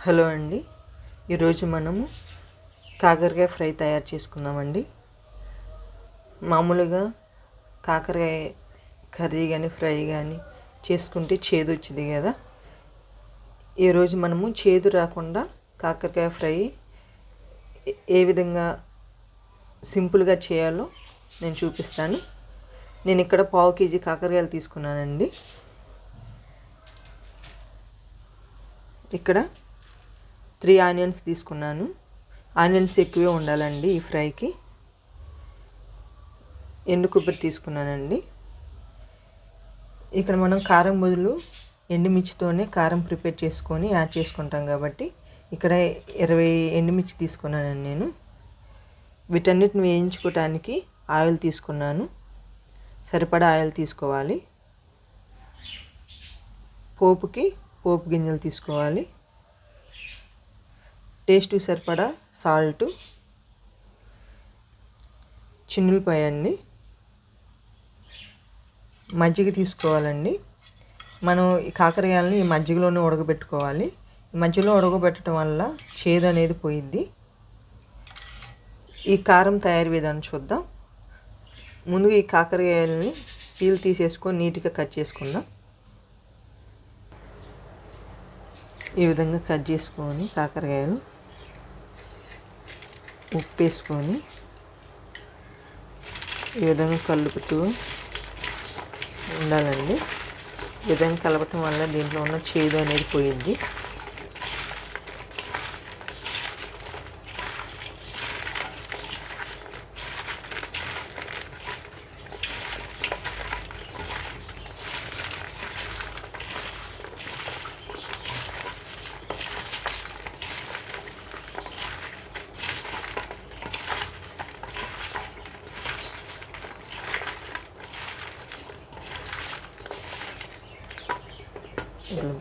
Hello అండి. ఈరోజు మనము కాకరకాయ ఫ్రై తయారు చేసుకుందామండి. మామూలుగా కాకరకాయ కర్రీ కానీ ఫ్రై కానీ చేసుకుంటే చేదు వచ్చింది కదా. ఈరోజు మనము చేదు రాకుండా కాకరకాయ ఫ్రై ఏ- ఏ విధంగా సింపుల్గా చేయాలో నేను చూపిస్తాను. నేను ఇక్కడ పావు కేజీ కాకరకాయలు తీసుకున్నానండి. ఇక్కడ త్రీ ఆనియన్స్ తీసుకున్నాను. ఆనియన్స్ ఎక్కువే ఉండాలండి ఈ ఫ్రైకి. ఎండు కొబ్బరి తీసుకున్నానండి. ఇక్కడ మనం కారం బదులు ఎండుమిర్చితోనే కారం ప్రిపేర్ చేసుకొని యాడ్ చేసుకుంటాం కాబట్టి ఇక్కడ ఇరవై ఎండుమిర్చి తీసుకున్నానండి నేను. వీటన్నిటిని వేయించుకోవటానికి ఆయిల్ తీసుకున్నాను. సరిపడా ఆయిల్ తీసుకోవాలి. పోపుకి పోపు గింజలు తీసుకోవాలి. టేస్ట్ సరిపడా సాల్ట్ చిన్నులపాయ అండి మజ్జిగ తీసుకోవాలండి. మనం ఈ కాకరకాయలని ఈ మజ్జిగలోనే ఉడకబెట్టుకోవాలి. ఈ మజ్జిగలో ఉడకబెట్టడం వల్ల చేదు అనేది పోయిద్ది. ఈ కారం తయారు విధానం చూద్దాం. ముందు ఈ కాకరకాయలని పీల్ తీసేసుకొని నీట్గా కట్ చేసుకుందాం. ఈ విధంగా కట్ చేసుకొని కాకరకాయలు ఉప్పు వేసుకొని ఈ విధంగా కలుపుతూ ఉండాలండి. ఈ విధంగా కలపటం వల్ల దీంట్లో ఉన్న చేదు అనేది పోయింది. ఇట్లా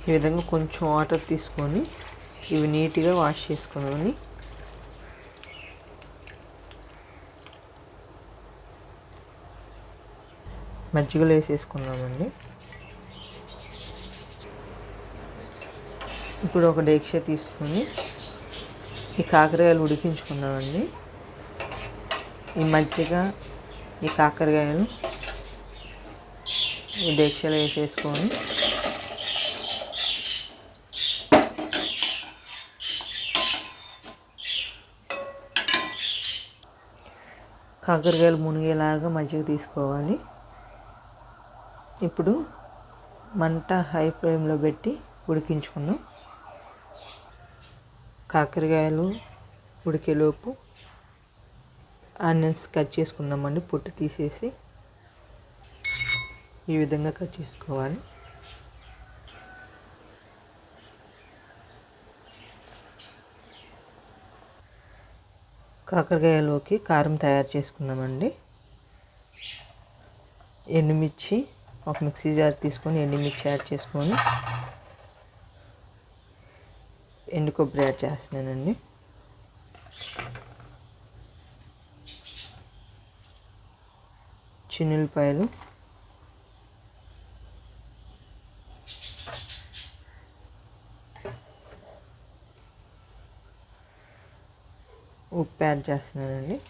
ఈ విధంగా కొంచెం వాటర్ తీసుకొని ఇవి నీట్గా వాష్ చేసుకొని మజ్జిగలో వేసేసుకున్నామండి ఇప్పుడు ఒక డేక్ష తీసుకొని ఈ కాకరకాయలు ఉడికించుకున్నామండి ఈ మజ్జిగ ఈ కాకరకాయలు ఈ డేక్షలో వేసేసుకొని కాకరకాయలు మునిగేలాగా మజ్జిగ తీసుకోవాలి. ఇప్పుడు మంట హై ఫ్లేమ్లో పెట్టి ఉడికించుకుందాం. కాకరకాయలు ఉడికేలోపు ఆనియన్స్ కట్ చేసుకుందామండి. పొట్టు తీసేసి ఈ విధంగా కట్ చేసుకోవాలి. కాకరకాయలోకి కారం తయారు చేసుకుందామండి. ఎండుమిర్చి ఒక మిక్సీ జార్ తీసుకొని ఎండుమిర్చి యాడ్ చేసుకొని ఎండు కొబ్బరి యాడ్ చేస్తున్నానండి. చిన్నులపాయలు ఉప్పు యాడ్ చేస్తున్నానండి.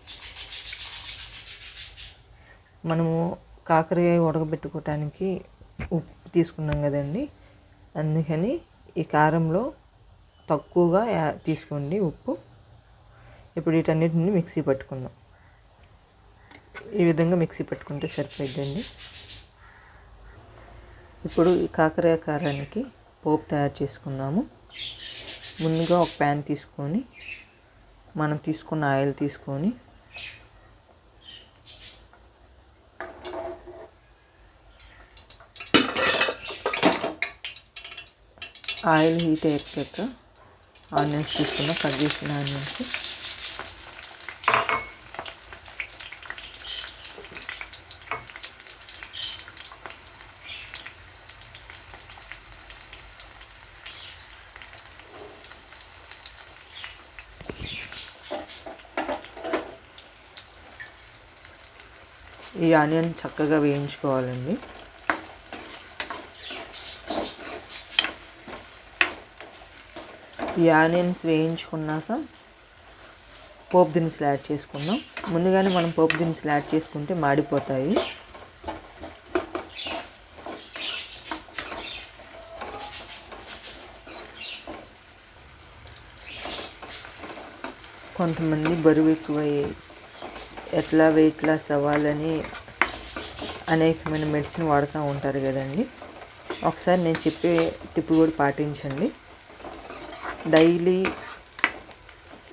మనము కాకరకాయ ఉడకబెట్టుకోవటానికి ఉప్పు తీసుకున్నాం కదండి. అందుకని ఈ కారంలో తక్కువగా తీసుకోండి ఉప్పు. ఇప్పుడు వీటన్నిటిని మిక్సీ పట్టుకుందాం. ఈ విధంగా మిక్సీ పెట్టుకుంటే సరిపోద్దండి ఇప్పుడు ఈ కాకరాయ కారానికి పోపు తయారు చేసుకుందాము. ముందుగా ఒక ప్యాన్ తీసుకొని మనం తీసుకున్న ఆయిల్ తీసుకొని ఆయిల్ హీట్ ఎక్కాక ఆనియన్స్ తీసుకున్న కట్ చేసిన ఆనియన్స్. ఈ ఆనియన్ చక్కగా వేయించుకోవాలండి. ఈ ఆనియన్స్ వేయించుకున్నాక పోపు దినుసులు యాడ్ చేసుకుందాం. ముందుగానే మనం పోపు దినుసులు యాడ్ చేసుకుంటే మాడిపోతాయి. కొంతమంది బరువు ఎక్కువ ఎట్లా వెయిట్ లాస్ అవ్వాలని అనేకమైన మెడిసిన్ వాడుతూ ఉంటారు కదండి. ఒకసారి నేను చెప్పే టిప్ కూడా పాటించండి. డైలీ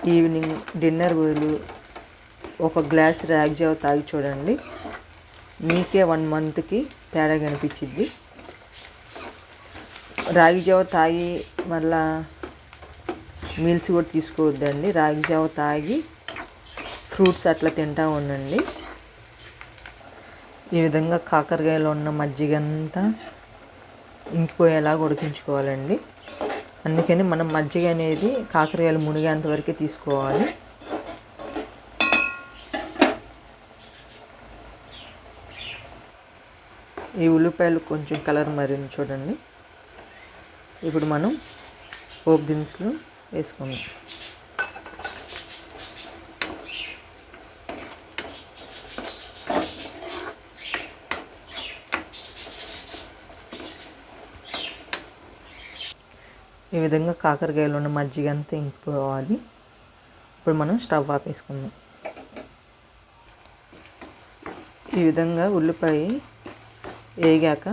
ఈవినింగ్ డిన్నర్ బదులు ఒక గ్లాస్ రాగి తాగి చూడండి. మీకే వన్ మంత్కి తేడా కనిపించింది రాగి జావ తాగి మళ్ళా మీల్స్ కూడా తీసుకోవద్దండి. రాగి జావ తాగి ఫ్రూట్స్ అట్లా తింటూ ఉండండి. ఈ విధంగా కాకరకాయలో ఉన్న మజ్జిగ అంతా ఇంకిపోయేలా ఉడికించుకోవాలండి. అందుకని మనం మజ్జిగ అనేది కాకరకాయలు మునిగేంత వరకే తీసుకోవాలి. ఈ ఉల్లిపాయలు కొంచెం కలర్ మరింది చూడండి. ఇప్పుడు మనం పోప్ దినుసులు వేసుకుందాం. ఈ విధంగా కాకరకాయలు ఉన్న మజ్జిగ అంతా ఇంకిపోవాలి. ఇప్పుడు మనం స్టవ్ ఆపేసుకుందాం ఈ విధంగా ఉల్లిపాయ వేగాక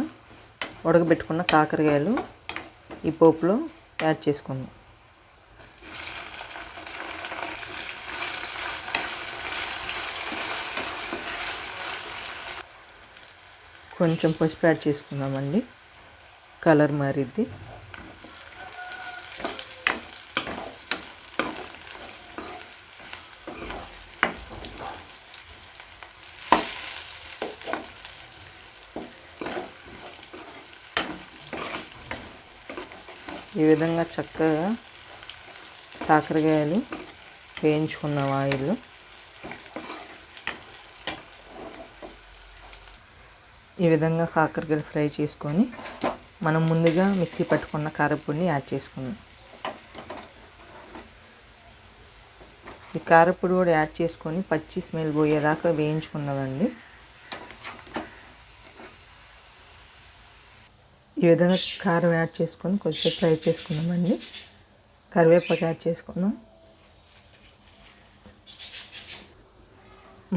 ఉడకబెట్టుకున్న కాకరకాయలు ఈ పోపులో యాడ్ చేసుకుందాం. కొంచెం పసుపు యాడ్ చేసుకుందామండి. కలర్ మారిద్ది. ఈ విధంగా చక్కగా కాకరకాయలు వేయించుకున్నాం ఆయిల్లో ఈ విధంగా కాకరకాయలు ఫ్రై చేసుకొని మనం ముందుగా మిక్సీ పట్టుకున్న కారపొడిని యాడ్ చేసుకుందాం. ఈ కారపొడి కూడా యాడ్ చేసుకొని పచ్చి స్మెల్ పోయేదాకా వేయించుకున్నామండి. ఈ విధంగా కారం యాడ్ చేసుకొని కొంచెం ఫ్రై చేసుకున్నామండి కరివేపాకు యాడ్ చేసుకున్నాం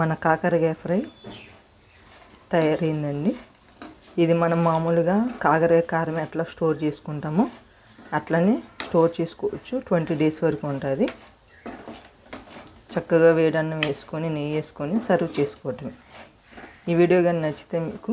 మన కాకరకాయ ఫ్రై తయారైందండి. ఇది మనం మామూలుగా కాకరకాయ కారం ఎట్లా స్టోర్ చేసుకుంటామో అట్లనే స్టోర్ చేసుకోవచ్చు. ట్వంటీ డేస్ వరకు ఉంటుంది. చక్కగా వేడన్నం వేసుకొని నెయ్యి వేసుకొని సర్వ్ చేసుకోవటం ఈ వీడియో కానీ నచ్చితే మీకు